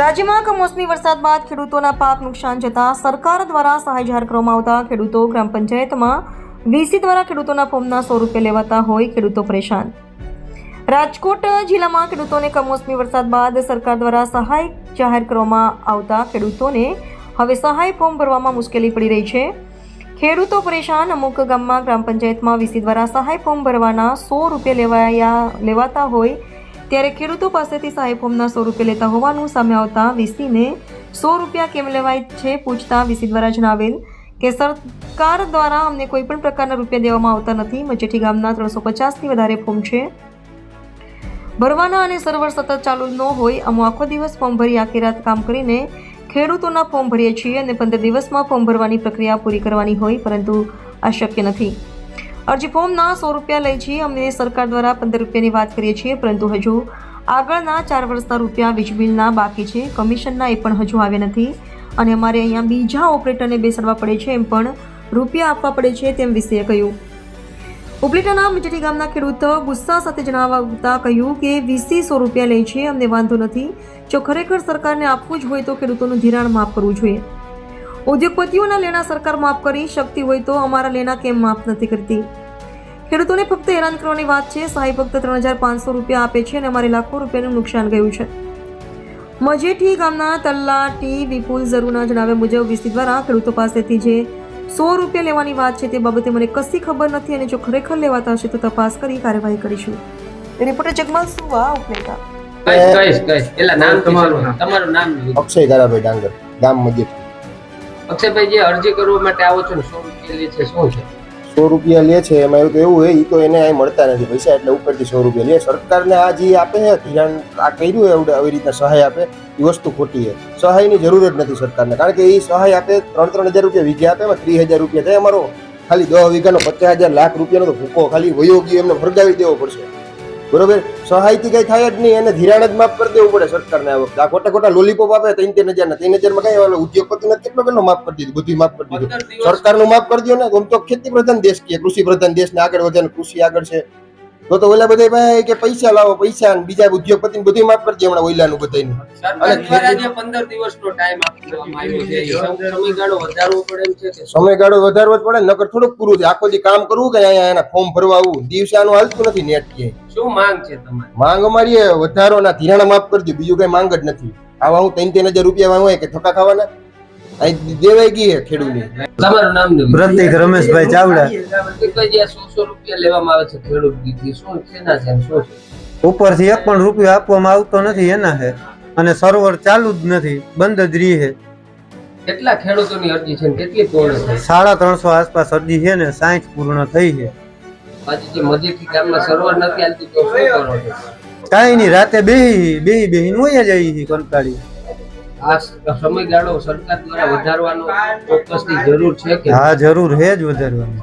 રાજ્યમાં કમોસમી વરસાદ બાદ ખેડૂતોના પાક નુકસાન જતા સરકાર દ્વારા સહાય જાહેર કરવામાં આવતા ખેડૂતો ગ્રામ પંચાયતમાં વીસી દ્વારા ખેડૂતોના ફોર્મના સો રૂપિયા લેવાતા હોય ખેડૂતો પરેશાન. રાજકોટ જિલ્લામાં ખેડૂતોને કમોસમી વરસાદ બાદ સરકાર દ્વારા સહાય જાહેર કરવામાં આવતા ખેડૂતોને હવે સહાય ફોર્મ ભરવામાં મુશ્કેલી પડી રહી છે. ખેડૂતો પરેશાન, અમુક ગામમાં ગ્રામ પંચાયતમાં વીસી દ્વારા સહાય ફોર્મ ભરવાના સો રૂપિયા લેવાયા, લેવાતા હોય ત્યારે ખેડૂતો પાસેથી સહાય ફોર્મના સો રૂપિયા લેતા હોવાનું સામે આવતા વીસીને સો રૂપિયા કેમ લેવાય છે પૂછતા વીસી દ્વારા જણાવેલ કે સરકાર દ્વારા અમને કોઈ પણ પ્રકારના રૂપિયા દેવામાં આવતા નથી. મજેઠી ગામના ત્રણસો પચાસથી વધારે ફોર્મ છે. ભરવાના અને સર્વર સતત ચાલુ ન હોય અમે આખો દિવસ ફોર્મ ભરી આખી રાત કામ કરીને ખેડૂતોના ફોર્મ ભરીએ છીએ અને પંદર દિવસમાં ફોર્મ ભરવાની પ્રક્રિયા પૂરી કરવાની હોય, પરંતુ આ શક્ય નથી. અરજી ફોર્મના સો રૂપિયા લઈ છીએ અમને સરકાર દ્વારા પંદર રૂપિયાની વાત કરીએ છીએ, પરંતુ હજુ આગળના ચાર વર્ષના રૂપિયા વીજ બિલના બાકી છે. કમિશનના એ પણ હજુ આવ્યા નથી. અને અમારે અહીંયા બીજા ઓપરેટરને બેસાડવા પડે છે, એમ પણ રૂપિયા આપવા પડે છે તેમ વિશે કહ્યું. ઉપલેટાના મજેઠી ગામના ખેડૂતો ગુસ્સા સાથે જણાવતા કહ્યું કે વીસી સો રૂપિયા લે છે, અમને વાંધો નથી. જો ખરેખર સરકારને આપવું જ હોય તો ખેડૂતોનું ધિરાણ માફ કરવું જોઈએ. ઉદ્યોગપતિઓના લેણા સરકાર માફ કરી શકતી હોય તો અમારા લેણા કેમ માફ નથી કરતી? ખેડૂતોને ફક્ત હેરાન કરવાની વાત છે. સહાય ફક્ત ત્રણ હજાર પાંચસો રૂપિયા આપે છે અને અમારે લાખો રૂપિયાનું નુકસાન ગયું છે. મજેઠી ગામના તલ્લાટી વિપુલ ઝરૂના જણાવ્યા મુજબ વીસી દ્વારા ખેડૂતો પાસેથી જે સો રૂપિયા લેવાની વાત છે તે બાબતે મને કશી ખબર નથી અને જો ખરેખર લેવાતા હશે તો તપાસ કરી કાર્યવાહી કરીશું. રિપોર્ટર જગમાલ સુવા ઉપલેટા. અક્ષય ગારાભાઈ ડાંગર ગામ મજીદ અક્ષયભાઈ જે અરજી કરવા માટે આવો છો ને, સો રૂપિયા લે છે, શું છે? સો રૂપિયા લે છે, એમાં એવું તો એવું હોય એ તો એને અહીં મળતા નથી પૈસા, એટલે ઉપરથી સો રૂપિયા લે. સરકારને આ જે આપે છે, ધિરાણ, આ કર્યું એવું આવી રીતના સહાય આપે એ વસ્તુ ખોટી છે સહાયની જરૂર જ નથી સરકારને, કારણ કે એ સહાય આપે ત્રણ ત્રણ હજાર રૂપિયા વીઘે આપે, એમાં ત્રીસ હજાર રૂપિયા થાય. અમારો ખાલી દસ વીઘાનો પચાસ હજાર લાખ રૂપિયાનો તો ભૂકો ખાલી વયો ગયો, એમને ફરગાવી દેવો પડશે. બરોબર? સહાયથી કઈ થાય જ નહીં એને ધિરાણ જ માફ કરી દેવું પડે સરકારને આ વખતે. આ ખોટા ખોટા લોલીપોપ આપે ત્રણ ત્રણ હજાર ત્રણ હજારમાં કઈ ઉદ્યોગપતિને કેટલો કેટલો માફ કરી દીધું? બધું માફ કરી દીધું. સરકારનું માફ કરી દો ને. આમ તો ખેતી પ્રધાન દેશ કે કૃષિ પ્રધાન દેશ ને આગળ વધે કૃષિ આગળ છે. તો તો ઓલા બધા ભાઈ કે પૈસા લાવો પૈસા ને બીજા ઉદ્યોગપતિ બધું માફ કરજે હમણાં ઓઈલાનું બધાયનું. સરકાર અને પંદર દિવસનો ટાઈમ સમયગાળો વધારવો પડે એમ છે સમયગાળો વધારવો જ પડે નકર થોડુંક પૂરું થાય. આખો દી કામ કરવું કે અહીંયા એના ફોર્મ ભરવા આવું દિવસે આનું હાલતું નથી નેટ કે. શું માંગ છે તમારી? માંગ અમારી વધારો ના ધિરાણ માફ કરજો. બીજું કઈ માંગ જ નથી. આવા હું ત્રણ ત્રણ હજાર રૂપિયા હોય કે થકા ખાવાના? દેવાઈ ગઈ ખેડૂતની. તમારું નામ પ્રતિક રમેશભાઈ ચાવડા. પ્રતિકભાઈ જે સો સો રૂપિયા લેવામાં આવે છે ખેડૂત દીઠ શું છે ના છે શું છે? ઉપરથી એક પણ રૂપિયો આપવામાં આવતો નથી એના છે. અને સર્વર ચાલુ જ નથી બંધ જ રહી છે. કેટલા ખેડૂતોની અરજી છે કેટલી પૂર્ણ સાડા ત્રણસો આસપાસ અરજી છે ને સાઠ પૂર્ણ થઈ છે. પાછી જે મજેઠી ગામમાં સર્વર નથી હાલતું તો શું કરો કાંઈ નહીં રાતે બેહી બેહી બેહીને વયા જાય કંટાળી. આ સમયગાળો સરકાર દ્વારા વધારવાનો ચોક્કસની જરૂર છે કે હા જરૂર છે જ વધારવાની.